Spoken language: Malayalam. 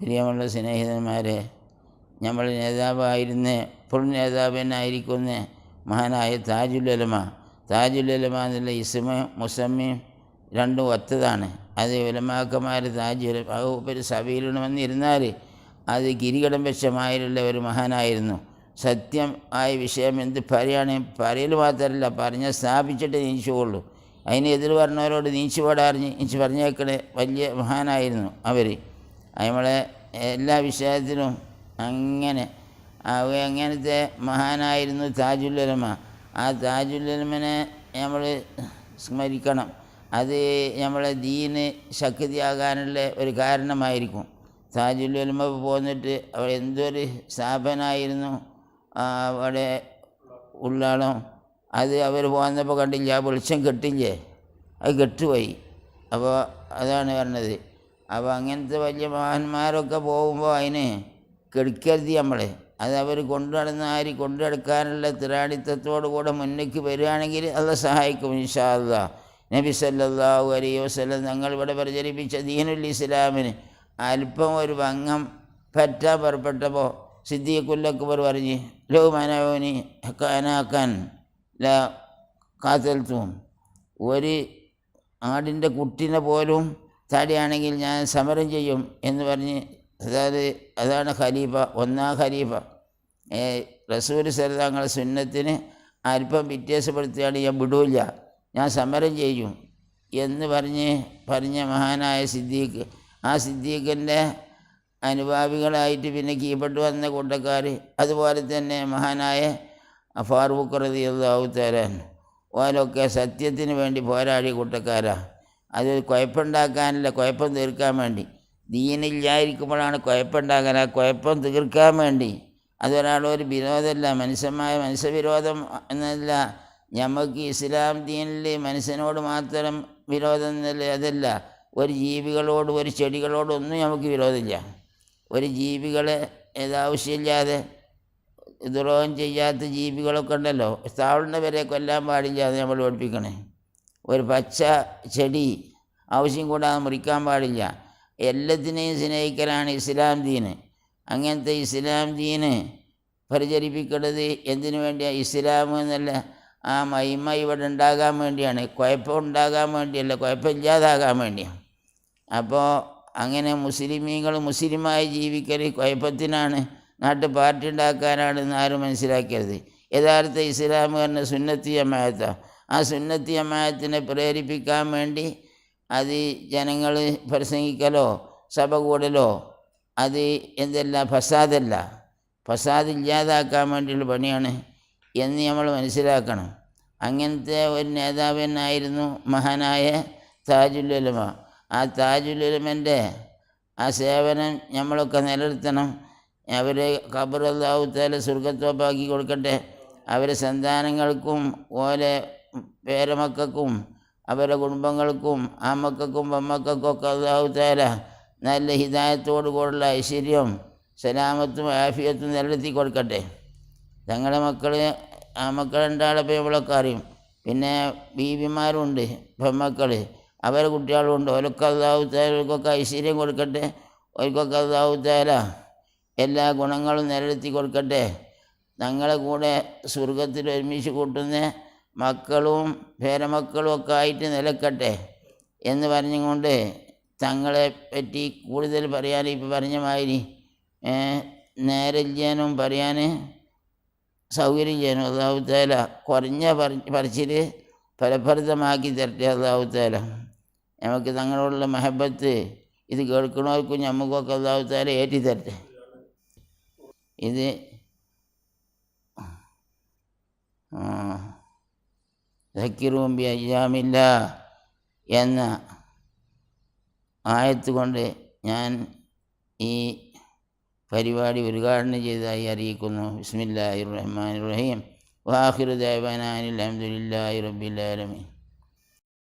പ്രിയമുള്ള സ്നേഹിതന്മാരെ നമ്മൾ നേതാവായിരുന്ന ഇപ്പോൾ നേതാവനായിരിക്കുന്ന മഹാനായ താജുലലമ താജുലലമ എന്നുള്ള ഇസ്മ മുസമ്മയും രണ്ടും ഒത്തതാണ്. അത് ഉലമാക്കന്മാർ താജ് ഒരു സഭയിലിടണമെന്നിരുന്നാൽ അത് കിരീടം വെച്ചമായിട്ടുള്ള ഒരു മഹാനായിരുന്നു. സത്യം ആയ വിഷയം എന്ത് പറയുകയാണ് പറയൽ മാത്രമല്ല പറഞ്ഞ് സ്ഥാപിച്ചിട്ട് നീച്ചുകൊള്ളൂ. അതിന് എതിർ പറഞ്ഞവരോട് നീച്ചു പാടാറിഞ്ഞ് നീച്ച് പറഞ്ഞേക്കണേ വലിയ മഹാനായിരുന്നു അവർ നമ്മളെ എല്ലാ വിഷയത്തിലും അങ്ങനെ അങ്ങനത്തെ മഹാനായിരുന്നു താജുല്ലരമ ആ താജുല്ലരമനെ നമ്മൾ സ്മരിക്കണം. അത് നമ്മളെ ദീന് ശക്തിയാകാനുള്ള ഒരു കാരണമായിരിക്കും. താജുല്ലരമ പോന്നിട്ട് അവിടെ എന്തൊരു സ്ഥാപനമായിരുന്നു അവിടെ ഉള്ളാളം? അത് അവർ പോന്നപ്പോൾ കണ്ടില്ല ആ വെളിച്ചം കെട്ടില്ലേ? അത് കെട്ടുപോയി. അപ്പോൾ അതാണ് പറഞ്ഞത്. അപ്പോൾ അങ്ങനത്തെ വലിയ മഹാന്മാരൊക്കെ പോകുമ്പോൾ അതിന് കെടുക്കരുത് നമ്മളെ. അത് അവർ കൊണ്ടു നടന്ന ആര് കൊണ്ടു നടക്കാനുള്ള തിരാടിത്തത്തോടു കൂടെ മുന്നേക്ക് വരികയാണെങ്കിൽ അത് സഹായിക്കും ഇൻഷാല്ല നബി സല്ലാഹു അലൈഹി വസ്ലം ഞങ്ങൾ ഇവിടെ പ്രചരിപ്പിച്ച ദീനുൽ ഇസ്ലാമിന് അല്പം ഒരു ഭംഗം പറ്റാൻ പുറപ്പെട്ടപ്പോൾ സിദ്ദീഖുല്ലക്ബർ പറഞ്ഞ് ലോ മനോനി ഹക്കാനാക്കാൻ ല കാത്തൽത്തും ഒരു ആടിന്റെ കുട്ടിനെ പോലും തടിയാണെങ്കിൽ ഞാൻ സമരം ചെയ്യും എന്ന് പറഞ്ഞ് അതായത് അതാണ് ഖലീഫ ഒന്നാം ഖലീഫ. റസൂൽ സരതാങ്ങൾ സുന്നത്തിന് അല്പം വ്യത്യാസപ്പെടുത്തിയാണ് ഞാൻ വിടൂല്ല ഞാൻ സമരം ചെയ്യും എന്ന് പറഞ്ഞ് പറഞ്ഞ മഹാനായ സിദ്ദീഖ്. ആ സിദ്ദീഖിന്റെ അനുഭാവികളായിട്ട് പിന്നെ കീഴ്പ്പെട്ട് വന്ന കൂട്ടക്കാർ അതുപോലെ തന്നെ മഹാനായ ഫാറൂഖ് റതി അള്ളാഹു തരാൻ ഓരൊക്കെ സത്യത്തിന് വേണ്ടി പോരാടിയ കൂട്ടക്കാരാ. അത് കുഴപ്പമുണ്ടാക്കാനല്ല കുഴപ്പം തീർക്കാൻ വേണ്ടി. ദീനില്ലായിരിക്കുമ്പോഴാണ് കുഴപ്പമുണ്ടാക്കാൻ ആ കുഴപ്പം തീർക്കാൻ വേണ്ടി. അതൊരാളൊരു വിരോധമല്ല മനുഷ്യമായ മനുഷ്യവിരോധം എന്നല്ല. നമുക്ക് ഇസ്ലാം ദീനിൽ മനുഷ്യനോട് മാത്രം വിരോധം എന്നല്ല അതല്ല. ഒരു ജീവികളോട് ഒരു ചെടികളോടൊന്നും നമുക്ക് വിരോധമില്ല. ഒരു ജീവികളെ ഏതാവശ്യമില്ലാതെ ദ്രോഹം ചെയ്യാത്ത ജീവികളൊക്കെ ഉണ്ടല്ലോ. താവുന്ന വരെ കൊല്ലാൻ പാടില്ല അത് നമ്മൾ പഠിപ്പിക്കണേ ഒരു പച്ച ചെടി ആവശ്യം കൂടാതെ മുറിക്കാൻ പാടില്ല. എല്ലാത്തിനെയും സ്നേഹിക്കലാണ് ഇസ്ലാം ദീന് അങ്ങനത്തെ ഇസ്ലാം ദീന് പ്രചരിപ്പിക്കേണ്ടത് എന്തിനു വേണ്ടിയാണ് ഇസ്ലാം എന്നല്ല ആ മഹിമ ഇവിടെ ഉണ്ടാകാൻ വേണ്ടിയാണ്. കുഴപ്പം ഉണ്ടാകാൻ വേണ്ടിയല്ല കുഴപ്പമില്ലാതാകാൻ വേണ്ടിയാണ്. അപ്പോൾ അങ്ങനെ മുസ്ലിമീങ്ങൾ മുസ്ലിമായി ജീവിക്കൽ കുഴപ്പത്തിനാണ്. നാട്ടിൽ പാർട്ടി ഉണ്ടാക്കാനാണെന്ന് ആരും മനസ്സിലാക്കരുത് യഥാർത്ഥ സുന്നത്തി അമ്മായത്ത ആ സുന്നത്തി അമ്മായത്തിനെ പ്രേരിപ്പിക്കാൻ വേണ്ടി അത് ജനങ്ങൾ പ്രസംഗിക്കലോ സഭ കൂടലോ അത് എന്തല്ല ഫസാദല്ല. ഫസാദ് ഇല്ലാതാക്കാൻ വേണ്ടിയുള്ള പണിയാണ് എന്ന് നമ്മൾ മനസ്സിലാക്കണം. അങ്ങനത്തെ ഒരു നേതാവനായിരുന്നു മഹാനായ താജുലുലമ ആ താജുലുലമന്റെ ആ സേവനം നമ്മളൊക്കെ നിലനിർത്തണം. അവരെ ഖബറല്ലാഹുത്താല സ്വർഗത്തോപ്പാക്കി കൊടുക്കട്ടെ. അവരെ സന്താനങ്ങൾക്കും ഓലെ പേരമക്കൾക്കും അവരുടെ കുടുംബങ്ങൾക്കും ആ മക്കൾക്കും പെമ്മക്കൾക്കും ഒക്കെ അള്ളാഹുത്താല നല്ല ഹിതായത്തോടു കൂടെയുള്ള ഐശ്വര്യം സലാമത്തും ആഫിയത്തും നിലനിർത്തി കൊടുക്കട്ടെ. തങ്ങളുടെ മക്കൾ ആ മക്കൾ രണ്ടാളെ പേവളൊക്കെ അറിയും. പിന്നെ ബീവിമാരുണ്ട് പെമ്മക്കൾ അവരെ കുട്ടികളുണ്ട്. ഓരൊക്കെ അള്ളാഹുത്താലൊക്കെ ഐശ്വര്യം കൊടുക്കട്ടെ. ഓർക്കൊക്കെ അള്ളാഹുത്താല എല്ലാ ഗുണങ്ങളും നിലനിർത്തി കൊടുക്കട്ടെ. തങ്ങളെ കൂടെ സ്വർഗത്തിൽ ഒരുമിച്ച് കൂട്ടുന്ന മക്കളും പേരമക്കളും ഒക്കെ ആയിട്ട് നിലക്കട്ടെ എന്ന് പറഞ്ഞുകൊണ്ട് തങ്ങളെ പറ്റി കൂടുതൽ പറയാൻ ഇപ്പോൾ പറഞ്ഞ മാതിരി നേരില്ലാനും പറയാൻ സൗകര്യം ചെയ്യാനും അള്ളാഹുത്താല കുറഞ്ഞ പറിച്ചിൽ ഫലപ്രദമാക്കി തരട്ടെ അള്ളാഹുത്താല നമുക്ക് തങ്ങളോടുള്ള മഹബത്ത് ഇത് കേൾക്കണവർക്കും നമുക്കൊക്കെ അള്ളാഹുത്താല ഏറ്റി തരട്ടെ. ഇത് സക്കിറുമ്പി അയ്യാമില്ല എന്ന ആയത്ത് കൊണ്ട് ഞാൻ ഈ പരിപാടി ഉദ്ഘാടനം ചെയ്തതായി അറിയിക്കുന്നു. ബിസ്മില്ലാഹിർ റഹ്മാൻ റഹീം. വാഹിർ അൽഹംദുലില്ലാഹി റബ്ബിൽ ആലമീൻ.